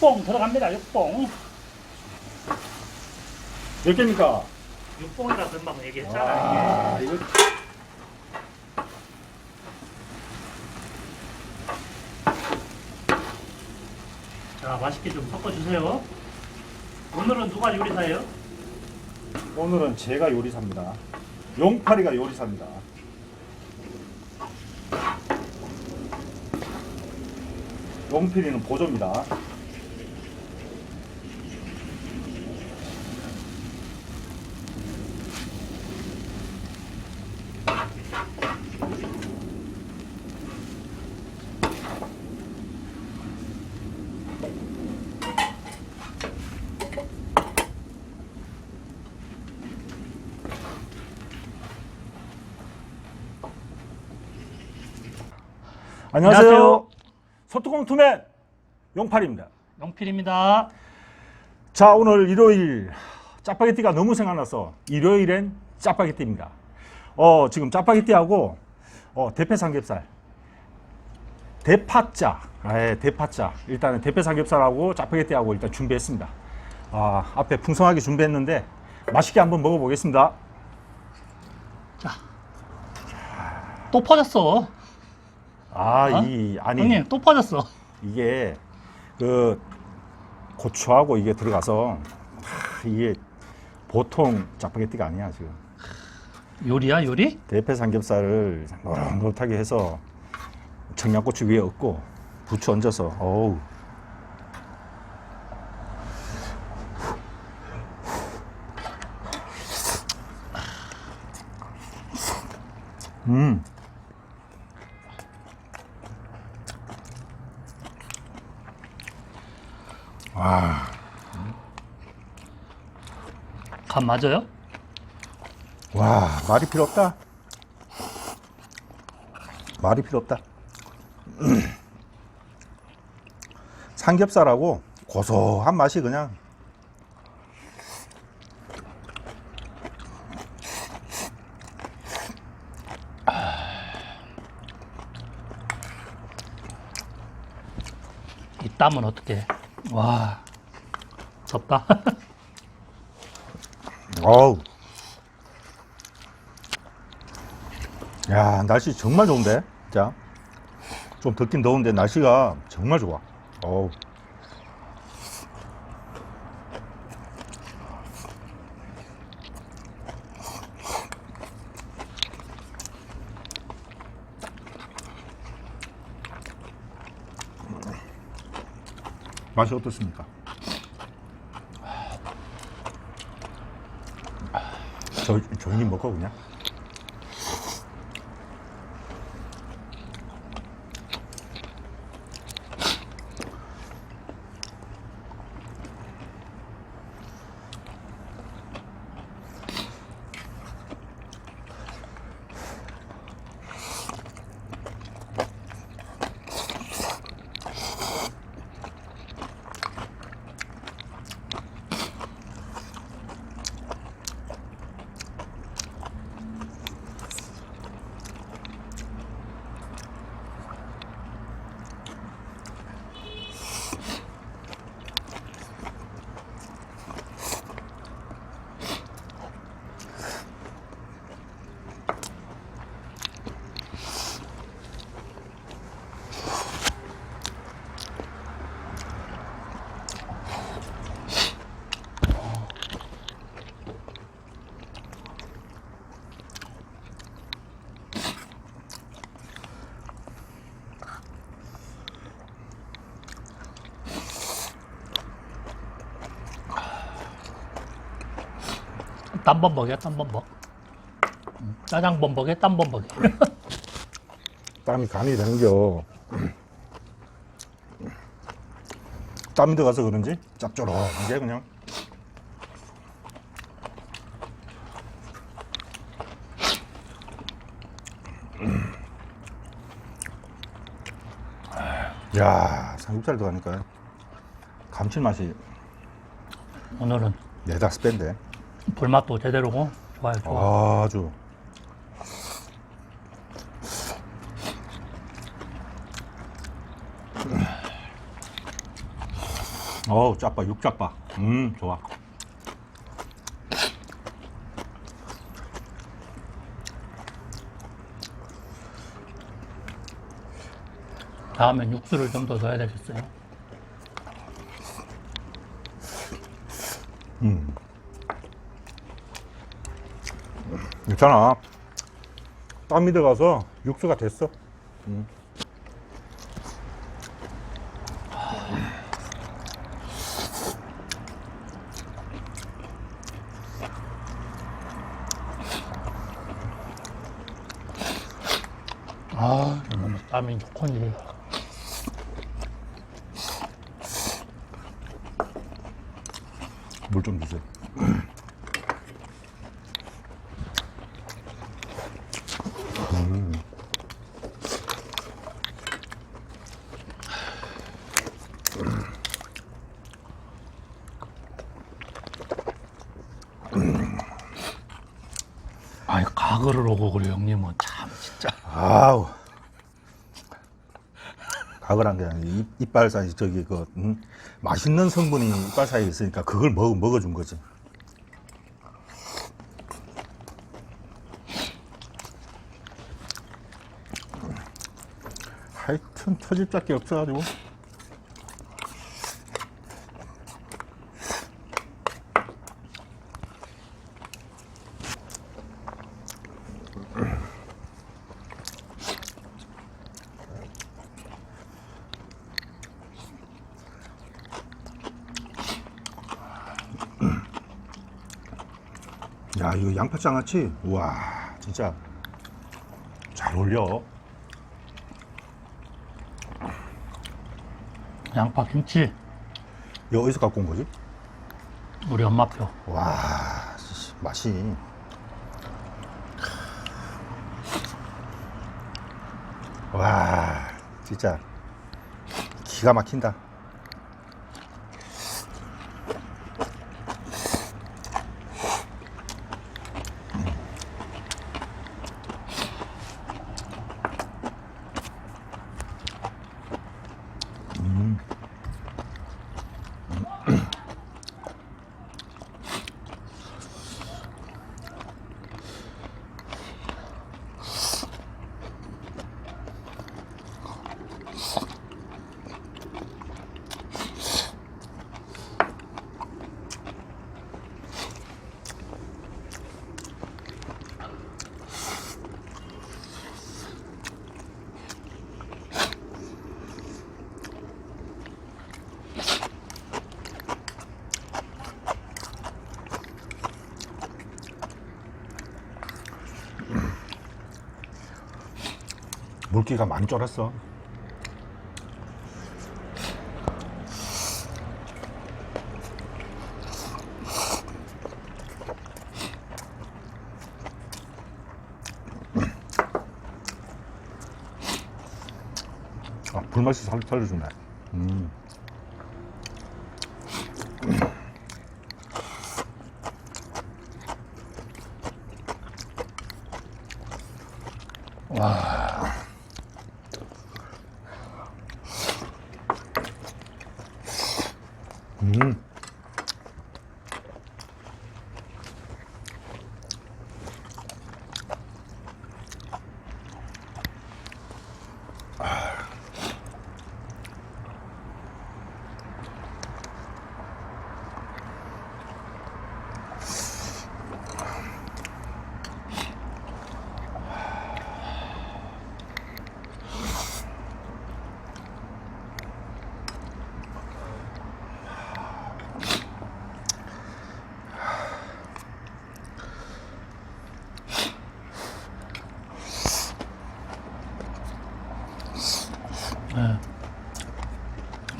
자, 육봉 들어갑니다. 육봉. 몇 개입니까? 육봉이라 금방 얘기했잖아. 아, 이거. 자, 맛있게 좀 섞어주세요. 오늘은 누가 요리사예요? 오늘은 제가 요리사입니다. 용파리가 요리사입니다. 용필이는 보조입니다. 안녕하세요. 안녕하세요. 소뚜껑 투맨 용팔입니다. 영필입니다. 자 오늘 일요일 짜파게티가 너무 생각나서 일요일엔 짜파게티입니다. 어 지금 짜파게티하고 어, 대패 삼겹살 대파짜 예, 대파짜 일단은 대패 삼겹살하고 짜파게티하고 일단 준비했습니다. 아 앞에 풍성하게 준비했는데 맛있게 한번 먹어보겠습니다. 또 퍼졌어. 아 어? 이 아니 형님, 또 퍼졌어. 이게 그 고추하고 이게 들어가서 하, 이게 보통 짜파게티가 아니야 지금. 요리야, 요리? 대패 삼겹살을 노릇노릇하게 해서 청양고추 위에 얹고 부추 얹어서 어우 음 간 맞아요? 와 말이 필요 없다 말이 필요 없다 삼겹살하고 고소한 맛이 그냥 이 땀은 어떻게? 와, 덥다. 어우. 야 날씨 정말 좋은데? 자 좀 덥긴 더운데 날씨가 정말 좋아. 어우. 맛이 어떻습니까? 저, 조용히 먹어 그냥 땀범벅이야, 땀범벅. 음, 짜장범벅에 땀범벅이. 땀이 간이 되는겨 땀이 들어가서 그런지 짭조름하게 그냥 야 삼겹살 들어가니까 감칠맛이 오늘은 네다섯 배인데 불맛도 제대로고 좋아요, 좋아. 아주. 어우 짜빠 육짜빠 음 좋아. 다음엔 육수를 좀 더 넣어야 되겠어요. 괜찮아. 땀이 들어가서 육수가 됐어. 아, 너무 땀이 좋군요. 물 좀 주세요 가글을 오고 그래, 형님은. 참, 진짜. 아우 가글한 게 아니라 입, 이빨 사이 저기 그 음, 맛있는 성분이 이빨 사이에 있으니까 그걸 먹, 먹어준 거지 하여튼 터집잡기 없어가지고 야 이거 양파 장아찌 우와 진짜 잘 어울려. 양파 김치, 이거 어디서 갖고 온 거지? 우리 엄마표. 와 씨, 맛이. 와 진짜 기가 막힌다 물기가 많이 쫄았어 아, 불맛이 살, 살려주네 음. 음.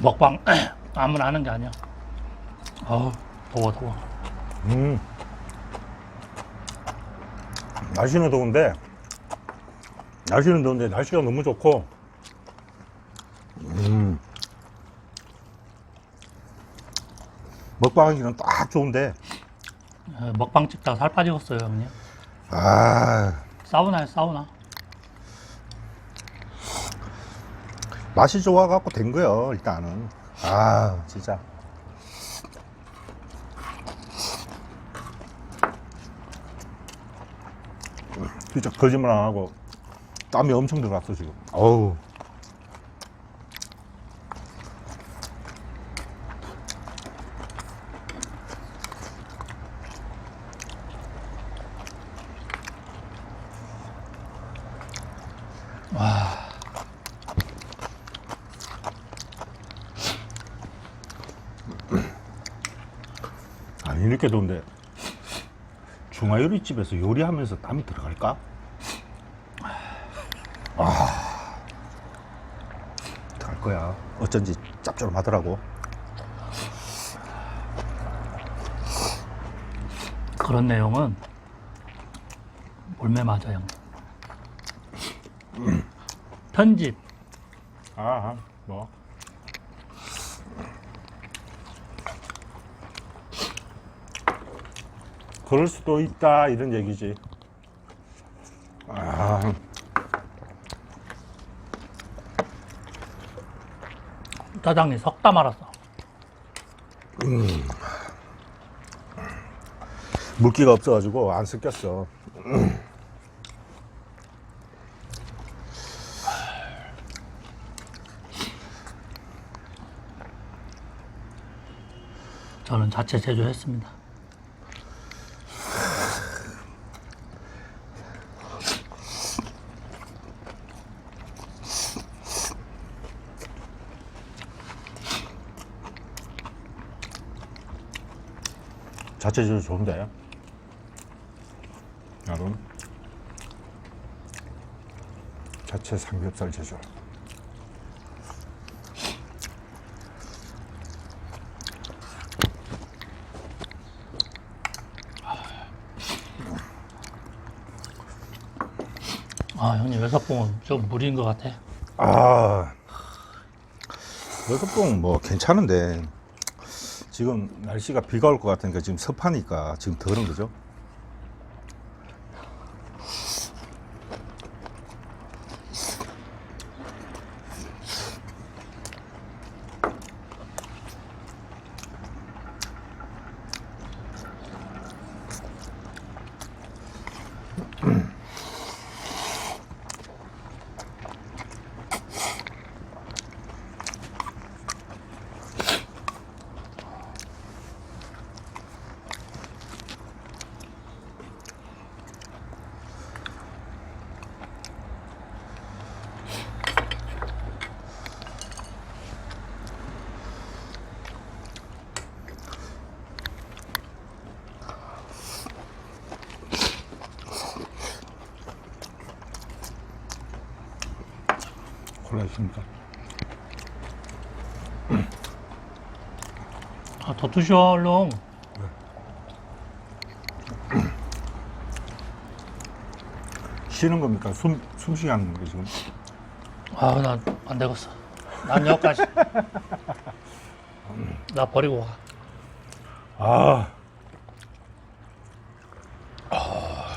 먹방 아무나 하는 게 아니야. 어우, 더워, 더워. 음. 날씨는 더운데 날씨는 더운데 날씨가 너무 좋고 음. 먹방하기는 딱 좋은데 에, 먹방 찍다가 살 빠지겠어요, 형님. 아 사우나에 사우나. 맛이 좋아갖고 된 거요 일단은. 아 진짜. 진짜 거짓말 안 하고 땀이 엄청 들어갔어 지금. 어우. 이렇게 더운데 중화요리집에서 요리하면서 땀이 들어갈까? 아. 들어갈 거야. 어쩐지 짭조름하더라고. 그런 내용은 몰매 맞아요. 편집. 아 뭐 그럴 수도 있다 이런 얘기지 아 짜장이 섞다 말았어. 물기가 없어가지고 안 섞였어 저는 자체 제조했습니다. 자체적으로 좋은데 여러분 자체 삼겹살 제조 아 형님 외석봉은 좀 무리인 것 같아. 아 여섯봉 뭐 괜찮은데 지금 날씨가 비가 올 것 같으니까 지금 습하니까 지금 더는 거죠 더 드셔 얼른. 쉬는 겁니까? 숨, 숨쉬게 하는 거 지금 아, 난 안 되겠어. 난 여기까지. 나 버리고 가. 아 아,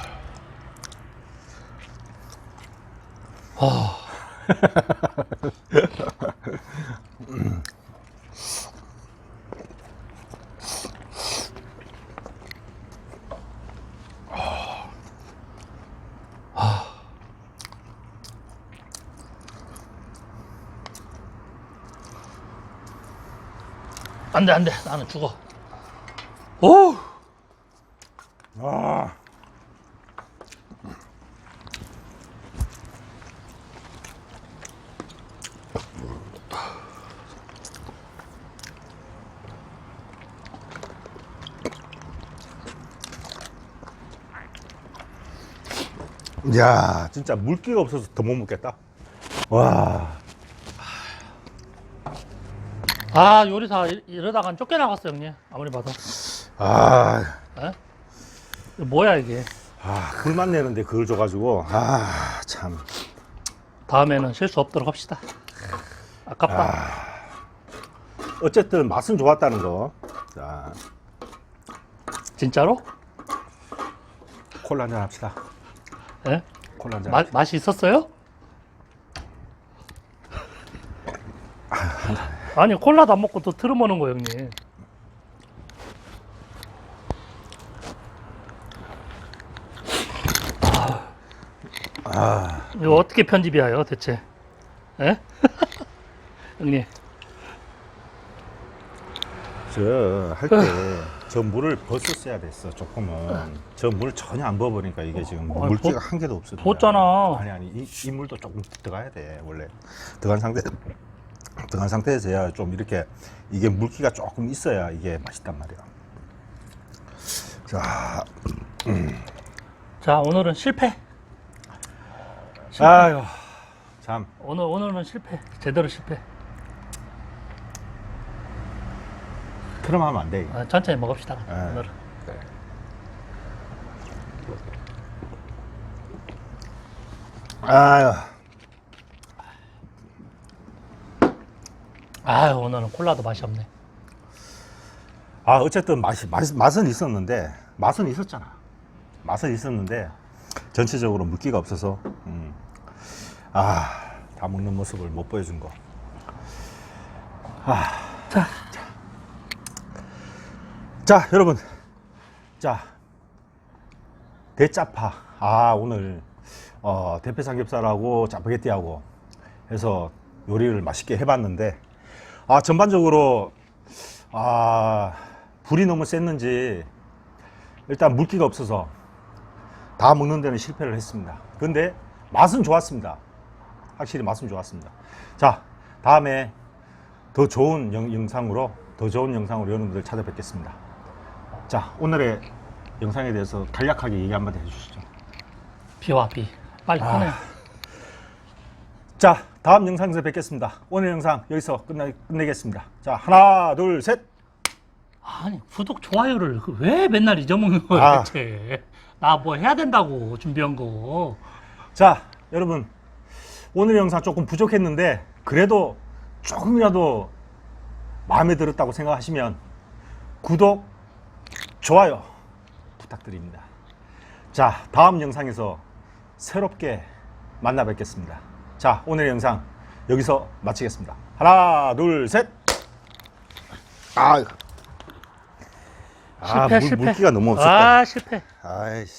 안 돼, 안 돼. 나는 죽어. 오! 아. 야, 진짜 물기가 없어서 더 못 먹겠다. 와, 아, 요리사 이- 이러다간 쫓겨나갔어, 형님. 아무리 봐도. 아, 에? 이거 뭐야, 이게. 아, 불만 내는데 그걸 줘가지고, 아, 참. 다음에는 실수 없도록 합시다. 아깝다. 어쨌든 맛은 좋았다는 거. 자, 진짜로? 콜라 한잔 합시다. 예? 콜라 한잔. 마, 맛이 있었어요? 아니 콜라도 안 먹고 또 트름오는 거 형님. 아, 이거 어떻게 편집이에요, 대체? 예? 형님. 저할때저 물을 벗었어야 됐어 조금은 저물 전혀 안 부어버리니까 이게 지금 아니, 물기가 한 개도 없어 부었잖아. 아니 아니 이, 이 물도 조금 들어가야 돼 원래 들어간 상태 들어간 상태에서야 좀 이렇게 이게 물기가 조금 있어야 이게 맛있단 말이야 자 자, 오늘은 실패. 아유 참 오늘, 오늘은 실패. 제대로 실패. 그럼 하면 안 돼. 이거. 아, 천천히 먹읍시다. 예. 오늘은. 그래. 아유 아 오늘은 콜라도 맛이 없네. 아 어쨌든 맛이 맛, 맛은 있었는데 맛은 있었잖아. 맛은 있었는데 전체적으로 물기가 없어서 음. 아다 먹는 모습을 못 보여준 거. 아. 자. 자 여러분 자 대짜파 아 오늘 어, 대패 삼겹살하고 짜파게티하고 해서 요리를 맛있게 해봤는데 아 전반적으로 아 불이 너무 셌는지 일단 물기가 없어서 다 먹는 데는 실패를 했습니다. 근데 맛은 좋았습니다. 확실히 맛은 좋았습니다. 자 다음에 더 좋은 영, 영상으로 더 좋은 영상으로 여러분들 찾아뵙겠습니다. 자 오늘의 영상에 대해서 간략하게 얘기 한마디 해주시죠. 비와 비. 빨리 아. 꺼내. 자 다음 영상에서 뵙겠습니다. 오늘 영상 여기서 끝내, 끝내겠습니다. 자 하나 둘 셋. 아니 구독 좋아요를 그왜 맨날 잊어먹는 거야 아. 대체. 나 뭐 해야 된다고 준비한 거. 자 여러분 오늘 영상 조금 부족했는데 그래도 조금이라도 마음에 들었다고 생각하시면 구독 좋아요 부탁드립니다. 자 다음 영상에서 새롭게 만나 뵙겠습니다. 자 오늘 영상 여기서 마치겠습니다. 하나 둘 셋. 아, 아 실패 물, 실패. 물기가 너무 없었다. 아 실패. 아이씨.